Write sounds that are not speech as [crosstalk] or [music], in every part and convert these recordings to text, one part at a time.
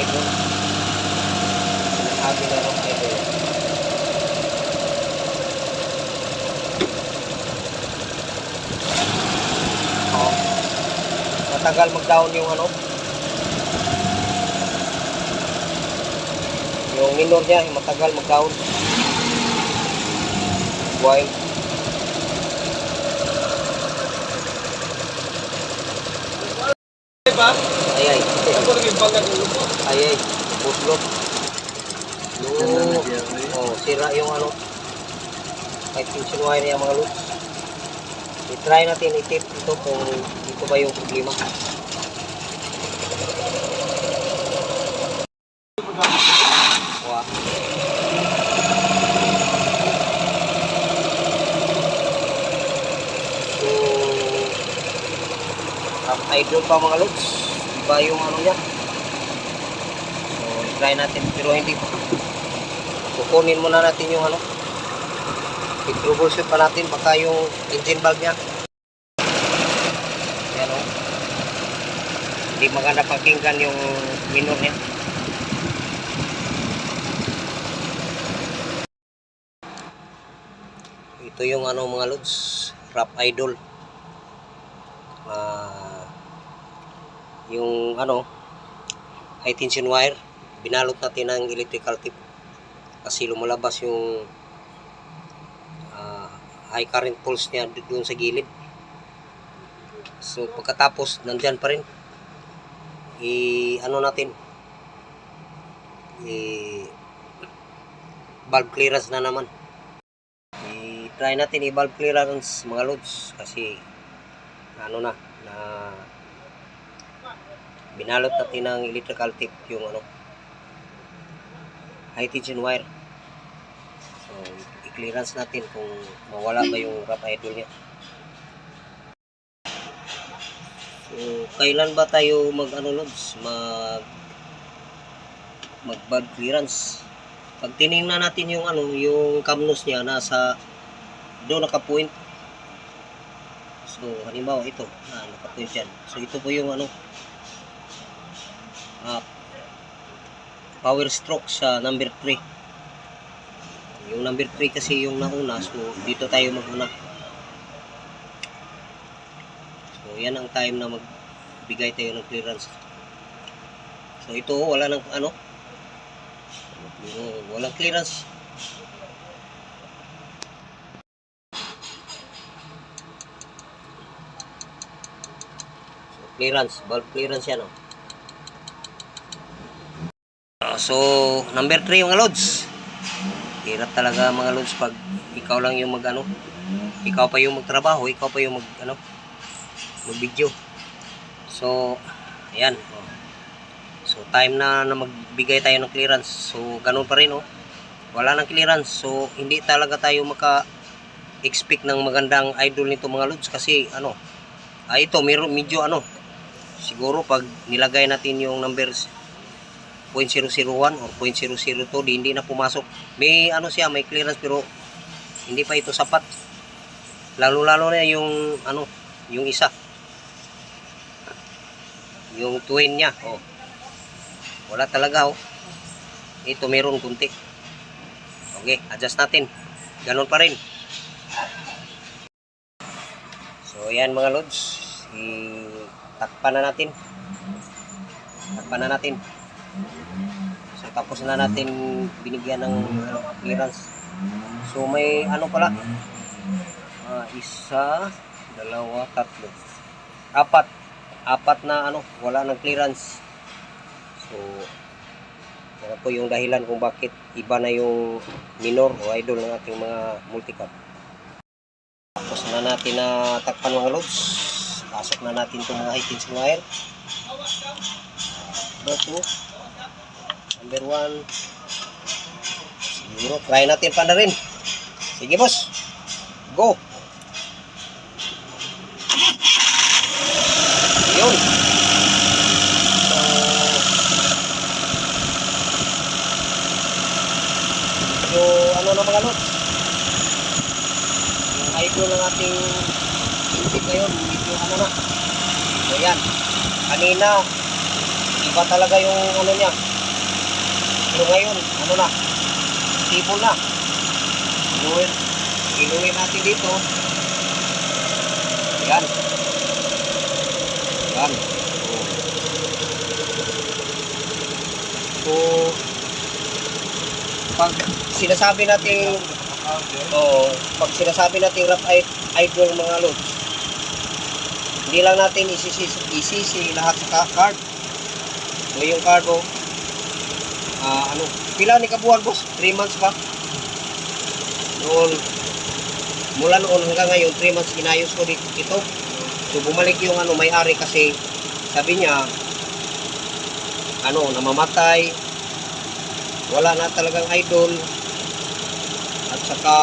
idol. Sinasabi na rock idol. Matagal mag-down yung ano. Yung minor niya, matagal mag-down. Buhay. Diba? Ay ay. Ako naging bangag ulo mo. Ay ay. Butlot. No. Oh, sira yung ano. Kahit tension wire niya mga lods. I-try natin i-tip ito kung ito ba yung problema. Wow. So, top idol pa mga lods. Iba yung ano niya. Try natin pero hindi. Kukunin muna natin yung ano. I-troubleshoot pa natin baka yung engine valve niya. Yan o. Hindi maganda pakinggan yung minor niya. Ito yung ano mga lods, rap idol. Ah, yung ano, high tension wire, binalot natin ng electrical tip kasi lumalabas yung ah, high current pulse niya doon sa gilid. So pagkatapos nandyan pa rin i ano natin i valve clearance na naman. I-try natin i-valve clearance mga loads kasi ano na na binalot natin ng electrical tape yung ano high tension wire. So i-clearance natin kung mawala ba yung rap idol niya. So kailan ba tayo mag ano lods? Mag mag valve clearance? Pag tiningnan natin yung ano yung camnus niya nasa doon naka-point. So, halimbawa ito, ah, nakapoint dyan. So, ito po yung ano, ah, power stroke sa number 3. Yung number 3 kasi yung nauna, so dito tayo maguna. So, yan ang time na magbigay tayo ng clearance. So, ito, wala nang ano, walang clearance. clearance, valve clearance yan oh. So, number 3 mga loads. Hirap talaga mga loads pag ikaw lang yung mag ano, ikaw pa yung magtrabaho, ikaw pa yung mag ano, mag video. So, ayan. So, time na, na magbigay tayo ng clearance. So, ganun pa rin oh. Wala nang clearance. So, hindi talaga tayo maka expect ng magandang idol nito mga loads kasi ano, ah, ito medyo ano, siguro pag nilagay natin yung numbers 0.001 or 0.002 di hindi na pumasok. May ano siya may clearance pero hindi pa ito sapat. Lalo lalo na yung ano yung isa. Yung twin niya oh. Wala talaga oh. Ito meron kunti. Okay adjust natin. Ganun pa rin. So yan mga lods. I-takpan na natin. Takpan na natin tapos na natin binigyan ng ano, clearance. So may ano pala? Ah, isa dalawa tatlo. Apat. Apat na ano wala ng clearance. So yan po yung dahilan kung bakit iba na yung minor o idol ng ating mga multicap? Tapos na natin na takpan mga loads pasok na natin itong mga high tension wire. Number 2 number 1 siguro try natin pa na rin. Sige boss. Go. Yun. So ano na mga loads yung idol ng ating intake ngayon medyo ano na? So yan. Kanina iba talaga yung ano niya So ngayon, ano na, tipon na. Inuwin, inuwin natin dito. Yan. Yan. Oh. So, pag sinasabi nating Oo, pag sinasabi natin rap idol mga lods, hindi lang natin isisi, isisi lahat sa card. O yung card ah, ano, pila ni kabuhan boss? 3 months pa? Noon, mula noon hanggang ngayon, 3 months inayos ko dito. ito. So bumalik yung ano, may-ari kasi sabi niya, ano, namamatay, wala na talagang idol, at saka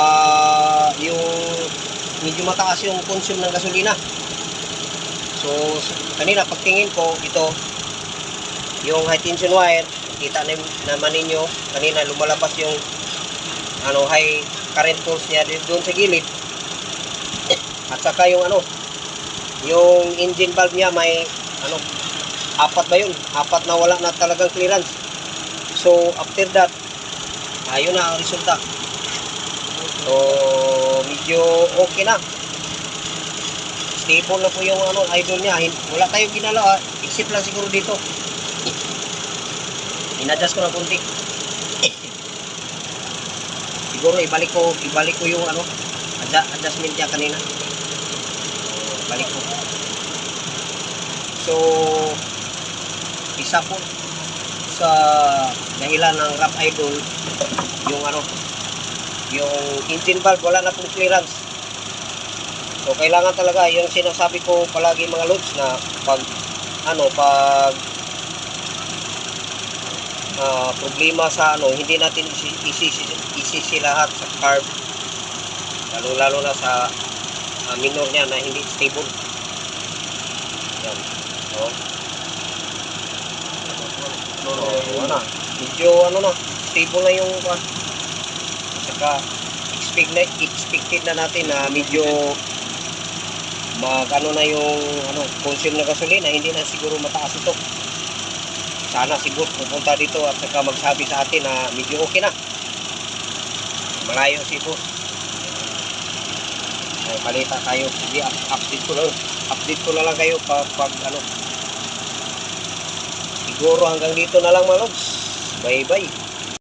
yung medyo mataas yung consume ng gasolina. So, kanina pagtingin ko, ito, yung high tension wire, kita na, naman ninyo, kanina lumalabas yung ano, high current pulse niya doon sa gilid. [coughs] At saka yung ano, yung engine valve niya may ano, apat ba yun? Apat na wala na talagang clearance. So, after that, ayun na ang resulta. So, medyo okay na. Stable na po yung ano, idol niya. Wala tayong ginalaw, except lang siguro dito. Inadjust ko ng konti. siguro ibalik ko, ibalik ko yung ano, adjustment niya kanina. Balik ko. So, isa po sa dahilan ng rap idol yung ano yung engine valve wala na pong clearance so kailangan talaga yung sinasabi ko palagi mga loads na pag ano pag ah, problema sa ano hindi natin isi- isisi, isisi lahat sa carb. Lalo lalo na sa ah, minor niya na hindi stable. Yan so so ano na. medyo ano na stable na yung ah, saka expect na, expected na natin na medyo mag ano na yung ano, consume na gasolina, hindi na siguro mataas ito. Sana siguro pupunta dito at saka magsabi sa atin na medyo okay na. Malayo si boss. Ay, palita tayo. Up- update ko lang. Update ko na lang kayo pag, pag ano. Siguro hanggang dito na lang mga lods. Bye bye.